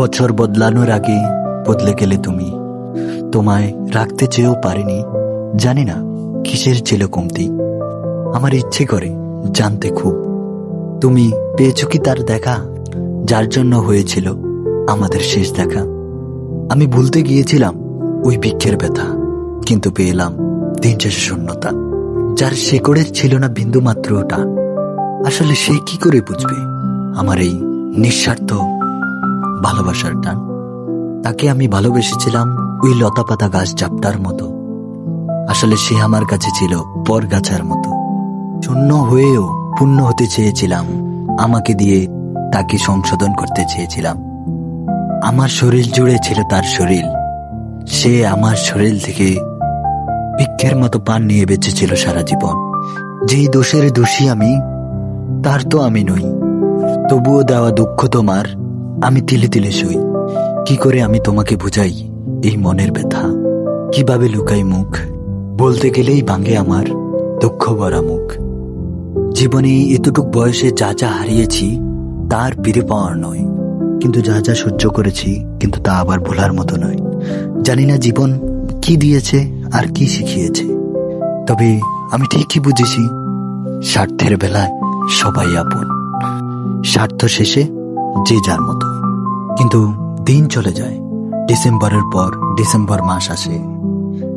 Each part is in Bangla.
বছর বদলানোর আগে বদলে গেলে তুমি। তোমায় রাখতে চেয়েও পারিনি। জানি না কিসের ছিল কমতি। আমার ইচ্ছে করে জানতে খুব। তুমি পেয়েছ কি তার দেখা? যার জন্য হয়েছিল আমাদের শেষ দেখা। আমি ভুলতে গিয়েছিলাম ওই বৃক্ষের ব্যথা, কিন্তু পেলাম দিন শেষে শূন্যতা। যার শেকড়ের ছিল না বিন্দু মাত্র ওটা। আসলে সে কি করে বুঝবে? আমার এই নিঃস্বার্থ ভালোবাসার টান। তাকে আমি ভালোবেসেছিলাম ওই লতাপাতা গাছ চাপটার মতো। আসলে সে আমার কাছে ছিল পরগাছার মতো। শূন্য হয়েও পূর্ণ হতে চেয়েছিলাম, আমাকে দিয়ে তাকে সংশোধন করতে চেয়েছিলাম। আমার শরীর জুড়ে ছিল তার শরীর। সে আমার শরীর থেকে ভিক্ষের মতো পান নিয়ে বেঁচেছিল সারা জীবন। যেই দোষের দোষী আমি, তার তো আমি নই। তবুও দেওয়া দুঃখ তোমার আমি তিলে তিলে শুই। কি করে আমি তোমাকে বুঝাই এই মনের ব্যথা? কীভাবে লুকাই মুখ? বলতে গেলেই ভাঙে আমার দুঃখ ভরা মুখ। জীবনে এতটুক বয়সে যা যা হারিয়েছি, তার ফিরে পাওয়ার নয়। কিন্তু যা যা সহ্য করেছি, কিন্তু তা আবার ভোলার মতো নয়। জানি না জীবন কি দিয়েছে আর কি শিখিয়েছে। তবে আমি ঠিকই বুঝেছি, স্বার্থের বেলায় সবাই আপন। স্বার্থ শেষে যে যার মতো। কিন্তু দিন চলে যায়। ডিসেম্বরের পর ডিসেম্বর মাস আসে।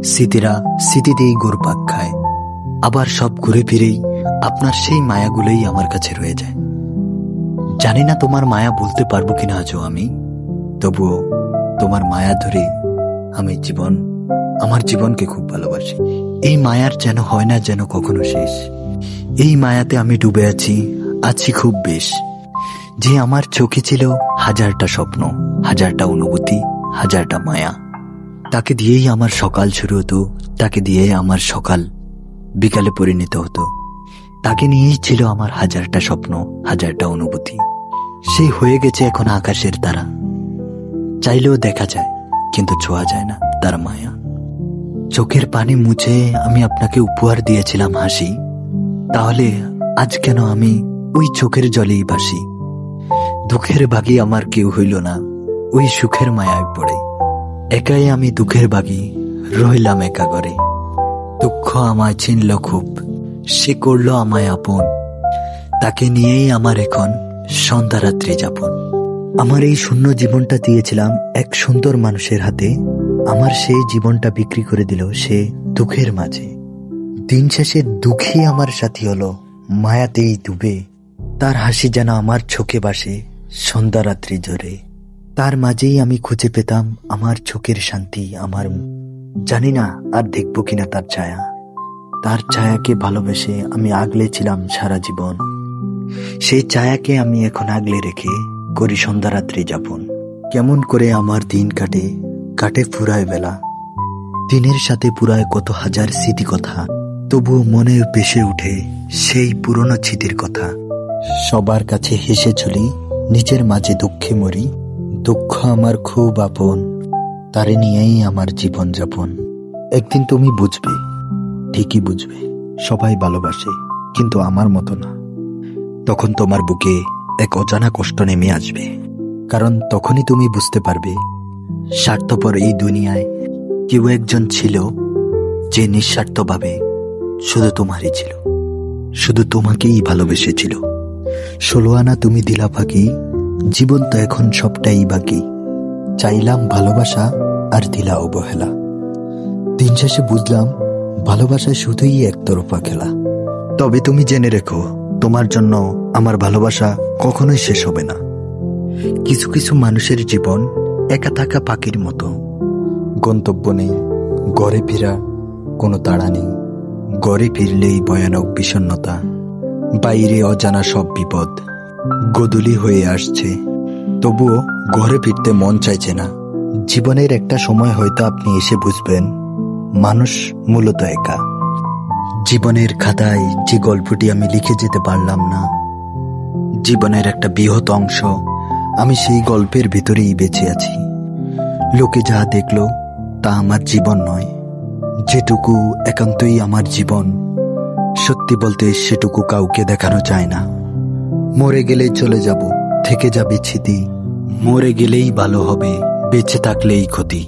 স্মৃতিরা স্মৃতিতেই ঘুরপাক খায়। আবার সব ঘুরে ফিরেই আপনার সেই মায়াগুলোই আমার কাছে রয়ে যায়। জানি না তোমার মায়া বলতে পারব কিনা আজও আমি। তবুও তোমার মায়া ধরে আমি জীবন, আমার জীবনকে খুব ভালোবাসি। এই মায়ার যেন হয় না যেন কখনো শেষ। এই মায়াতে আমি ডুবে আছি আছি খুব বেশ। যে আমার চোখে ছিল হাজারটা স্বপ্ন, হাজারটা অনুভূতি, হাজারটা মায়া। তাকে দিয়েই আমার সকাল শুরু হতো, তাকে দিয়েই আমার সকাল বিকালে পরিণত হতো। তাকে নিয়েই ছিল আমার হাজারটা স্বপ্ন, হাজারটা অনুভূতি। সে হয়ে গেছে এখন আকাশের তারা। চাইলেও দেখা যায়, কিন্তু ছোঁয়া যায় না তার মায়া। চোখের পানি মুছে আমি আপনাকে উপহার দিয়েছিলাম হাসি। তাহলে আজ কেন আমি ওই চোখের জলেই বাসি? দুঃখের বাগি আমার কেউ হইল না, ওই সুখের মায়ায় পড়ে। একাই আমি দুঃখের বাগি রইলাম একা করে দুঃখ আমায় চিনল খুব, সে করল আমায় আপন। তাকে নিয়েই আমার এখন সন্ধ্যারাত্রি যাপন। আমার এই শূন্য জীবনটা দিয়েছিলাম এক সুন্দর মানুষের হাতে। আমার সেই জীবনটা বিক্রি করে দিল সে দুঃখের মাঝে। দিন শেষে দুঃখী আমার সাথী হলো, মায়াতেই ডুবে। তার হাসি যেন আমার চোখে বাসে সন্ধ্যারাত্রি জোরে। তার মাঝেই আমি খুঁজে পেতাম আমার চোখের শান্তি, আমার জানি না আর দেখব কিনা তার ছায়া। তার ছায়াকে ভালোবেসে আমি আগলে ছিলাম সারা জীবন। সেই ছায়াকে আমি এখন আগলে রেখে করি সন্ধ্যারাত্রি যাপন। কেমন করে আমার দিন কাটে কাটে ফুরায় বেলা। দিনের সাথে পুরায় কত হাজার স্মৃতি কথা, তবুও মনে ভেসে উঠে সেই পুরনো স্মৃতির কথা। সবার কাছে হেসে চলি নিজের মাঝে দুঃখে মরি, দুঃখ আমার খুব আপন, তারে নিয়েই আমার জীবন যাপন। একদিন তুমি বুঝবে, ঠিকই বুঝবে, সবাই ভালোবাসে, কিন্তু আমার মতো না। তখন তোমার বুকে এক অজানা কষ্ট নেমে আসবে, কারণ তখনই তুমি বুঝতে পারবে, স্বার্থপর এই দুনিয়ায় কেউ একজন ছিল যে নিঃস্বার্থভাবে শুধু তোমারই ছিল, শুধু তোমাকেই ভালোবেসেছিল। ষোলো আনা তুমি দিলা ফাঁকি জীবন তো এখন সবটাই বাকি। চাইলাম ভালোবাসা আর দিলা অবহেলা। দিন শেষে বুঝলাম ভালোবাসা শুধুই একতরফা খেলা। তবে তুমি জেনে রেখো, তোমার জন্য আমার ভালোবাসা কখনোই শেষ হবে না। কিছু কিছু মানুষের জীবন একা থাকা পাখির মতো। গন্তব্য নেই, গড়ে ফেরা কোনো তাড়া নেই। গড়ে ফিরলেই ভয়ানক বিষণ্ণতা। বাইরে অজানা সব বিপদ। গদুলি হয়ে আসছে। তবুও ঘরে ফিরতে মন চাইছে না। জীবনের একটা সময় হয়তো আপনি এসে বুঝবেন, মানুষ মূলত একা। জীবনের খাতায় যে গল্পটি আমি লিখে যেতে পারলাম না। জীবনের একটা বৃহৎ অংশ আমি সেই গল্পের ভিতরেই বেঁচে আছি। লোকে যা দেখল, তা আমার জীবন নয়। যেটুকু একান্তই আমার জীবন সত্যি বলতে সেটুকু কাউকে দেখানো যায় না। মরে গেলে চলে যাব, থেকে যাবে স্মৃতি মরে গেলেই ভালো হবে, বেঁচে থাকলেই ক্ষতি।